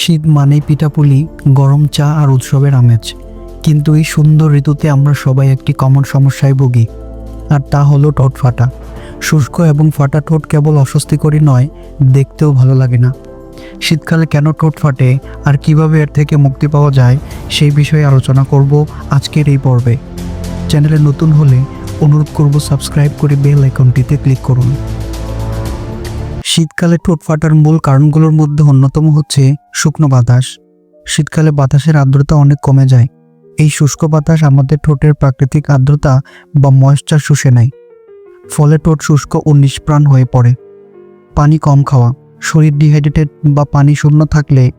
শীত মানেই পিঠাপুলি, গরম চা আর উৎসবের আমেজ। কিন্তু এই সুন্দর ঋতুতে আমরা সবাই একটি কমন সমস্যায় ভুগি, আর তা হলো ঠোঁট ফাটা। শুষ্ক এবং ফাটা ঠোঁট কেবল অস্বস্তিকরই নয়, দেখতেও ভালো লাগে না। শীতকালে কেন ঠোঁট ফাটে, আর কীভাবে এর থেকে মুক্তি পাওয়া যায়, সেই বিষয়ে আলোচনা করব আজকের এই পর্বে। চ্যানেলে নতুন হলে অনুরোধ করব সাবস্ক্রাইব করে বেল আইকনটিতে ক্লিক করুন। শীতকালে ঠোঁট ফাটার মূল কারণগুলোর মধ্যে অন্যতম হচ্ছে শুকনো বাতাস। শীতকালে বাতাসের আর্দ্রতা অনেক কমে যায়। এই শুষ্ক বাতাস আমাদের ঠোঁটের প্রাকৃতিক আর্দ্রতা বা ময়েশ্চার শুষে নেয়। ফলে ঠোঁট শুষ্ক ও নিষ্প্রাণ হয়ে পড়ে। পানি কম খাওয়া, শরীর ডিহাইড্রেটেড বা পানি শূন্য থাকলে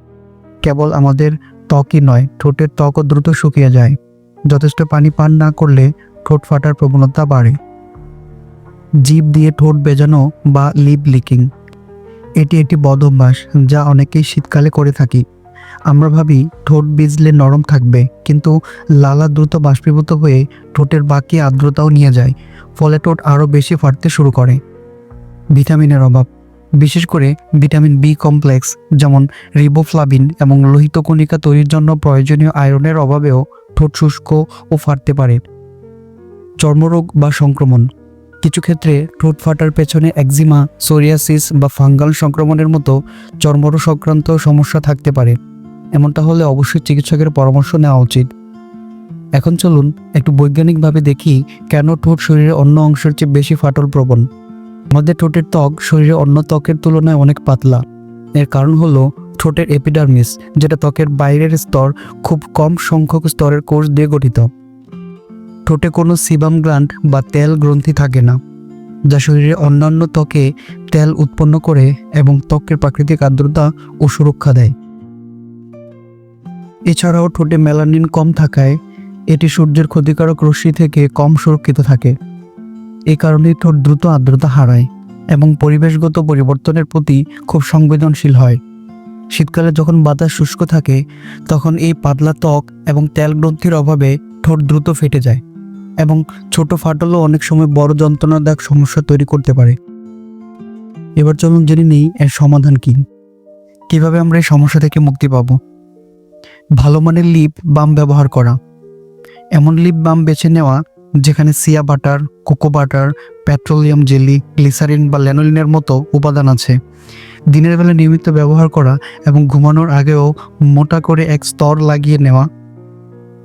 কেবল আমাদের ত্বকই নয়, ঠোঁটের ত্বকও দ্রুত শুকিয়ে যায়। যথেষ্ট পানি পান না করলে ঠোঁট ফাটার প্রবণতা বাড়ে। জিভ দিয়ে ঠোঁট বেজানো বা লিপ লিকিং এটি একটি বদ অভ্যাস যা অনেকেই শীতকালে করে থাকি। আমরা ভাবি ঠোঁট বিজলে নরম থাকবে, কিন্তু লালা দ্রুত বাষ্পীভূত হয়ে ঠোঁটের বাকি আর্দ্রতাও নিয়ে যায়, ফলে ঠোঁট আরও বেশি ফাটতে শুরু করে। ভিটামিনের অভাব। বিশেষ করে ভিটামিন বি কমপ্লেক্স, যেমন রিবোফ্লাভিন এবং লোহিত কণিকা তৈরির জন্য প্রয়োজনীয় আয়রনের অভাবেও ঠোঁট শুষ্ক ও ফাটতে পারে। চর্মরোগ বা সংক্রমণ। কিছু ক্ষেত্রে ঠোঁট ফাটার পেছনে একজিমা, সোরিয়াসিস বা ফাঙ্গাল সংক্রমণের মতো চর্মর সংক্রান্ত সমস্যা থাকতে পারে। এমনটা হলে অবশ্যই চিকিৎসকের পরামর্শ নেওয়া উচিত। এখন চলুন একটু বৈজ্ঞানিকভাবে দেখি কেন ঠোঁট শরীরের অন্য অংশের চেয়ে বেশি ফাটল প্রবণ। আমাদের ঠোঁটের ত্বক শরীরের অন্য ত্বকের তুলনায় অনেক পাতলা। এর কারণ হলো ঠোঁটের এপিডার্মিস যেটা ত্বকের বাইরের স্তর খুব কম সংখ্যক স্তরের কোষ দিয়ে গঠিত। ঠোঁটে কোনো সিবাম গ্ল্যান্ড বা তেল গ্রন্থি থাকে না, যা শরীরের অন্যান্য ত্বকে তেল উৎপন্ন করে এবং ত্বকের প্রাকৃতিক আর্দ্রতা ও সুরক্ষা দেয়। এছাড়াও ঠোঁটে মেলানিন কম থাকায় এটি সূর্যের ক্ষতিকারক রশ্মি থেকে কম সুরক্ষিত থাকে। এ কারণে ঠোঁট দ্রুত আর্দ্রতা হারায় এবং পরিবেশগত পরিবর্তনের প্রতি খুব সংবেদনশীল হয়। শীতকালে যখন বাতাস শুষ্ক থাকে, তখন এই পাতলা ত্বক এবং তেল গ্রন্থির অভাবে ঠোঁট দ্রুত ফেটে যায়। এবং ছোট ফাটলও অনেক সময় বড় যন্ত্রণাদায়ক সমস্যা তৈরি করতে পারে। এবার চলুন জেনে নেই এর সমাধান কি। কীভাবে আমরা এই সমস্যা থেকে মুক্তি পাবো? ভালো মানের লিপ বাম ব্যবহার করা। এমন লিপ বাম বেছে নেওয়া যেখানে shea butter, cocoa butter, petroleum jelly, glycerine বা ল্যানোলিনের মতো উপাদান আছে। দিনের বেলা নিয়মিত ব্যবহার করা এবং ঘুমানোর আগেও মোটা করে এক স্তর লাগিয়ে নেওয়া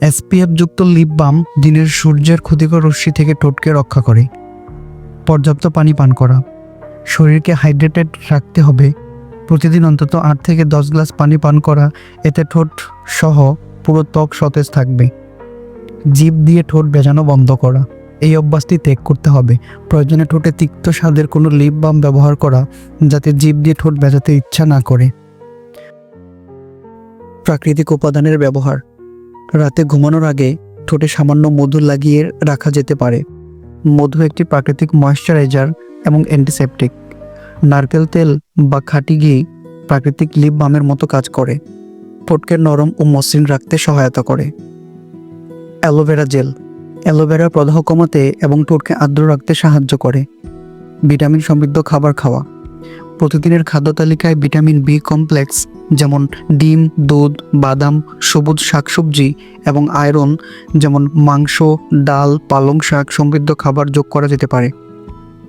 এসপিএফ যুক্ত লিপ বাম দিনের সূর্যের ক্ষতিকর রশ্মি থেকে ঠোঁটকে রক্ষা করে। পর্যাপ্ত পানি পান করা। শরীরকে হাইড্রেটেড রাখতে হবে। প্রতিদিন অন্তত আট থেকে দশ গ্লাস পানি পান করা, এতে ঠোঁট সহ পুরো ত্বক সতেজ থাকবে। জিভ দিয়ে ঠোঁট বেজানো বন্ধ করা। এই অভ্যাসটি ত্যাগ করতে হবে। প্রয়োজনে ঠোঁটে তিক্ত স্বাদের কোনো লিপ বাম ব্যবহার করা, যাতে জিভ দিয়ে ঠোঁট বেজাতে ইচ্ছা না করে। প্রাকৃতিক উপাদানের ব্যবহার। রাতে ঘুমানোর আগে ঠোঁটে সামান্য মধু লাগিয়ে রাখা যেতে পারে। মধু একটি প্রাকৃতিক ময়শ্চারাইজার এবং অ্যান্টিসেপটিক। নারকেল তেল বা খাঁটি ঘি প্রাকৃতিক লিপ বামের মতো কাজ করে। ঠোঁটকে নরম ও মসৃণ রাখতে সহায়তা করে। Aloe vera gel. অ্যালোভেরা প্রদাহ কমাতে এবং ঠোঁটকে আর্দ্র রাখতে সাহায্য করে। ভিটামিন সমৃদ্ধ খাবার খাওয়া। প্রতিদিনের খাদ্য তালিকায় ভিটামিন বি কমপ্লেক্স, যেমন ডিম, দুধ, বাদাম, সবুজ শাকসবজি এবং আয়রন, যেমন মাংস, ডাল, পালং শাক সমৃদ্ধ খাবার যোগ করা যেতে পারে।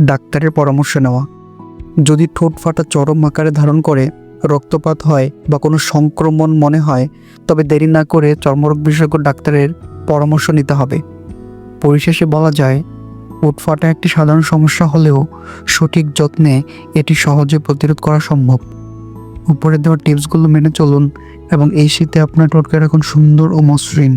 ডাক্তারের পরামর্শ নেওয়া। যদি ঠোঁট ফাটা চরম আকারে ধারণ করে, রক্তপাত হয় বা কোনো সংক্রমণ মনে হয়, তবে দেরি না করে চর্মরোগ বিশেষজ্ঞ ডাক্তারের পরামর্শ নিতে হবে। পরিশেষে বলা যায় ঠোঁট ফাটা একটি সাধারণ সমস্যা হলেও সঠিক যত্নে এটি সহজে প্রতিরোধ করা সম্ভব। উপরে দেওয়া টিপসগুলো মেনে চলুন এবং এই শীতে আপনার ঠোঁটকে রাখুন সুন্দর ও মসৃণ।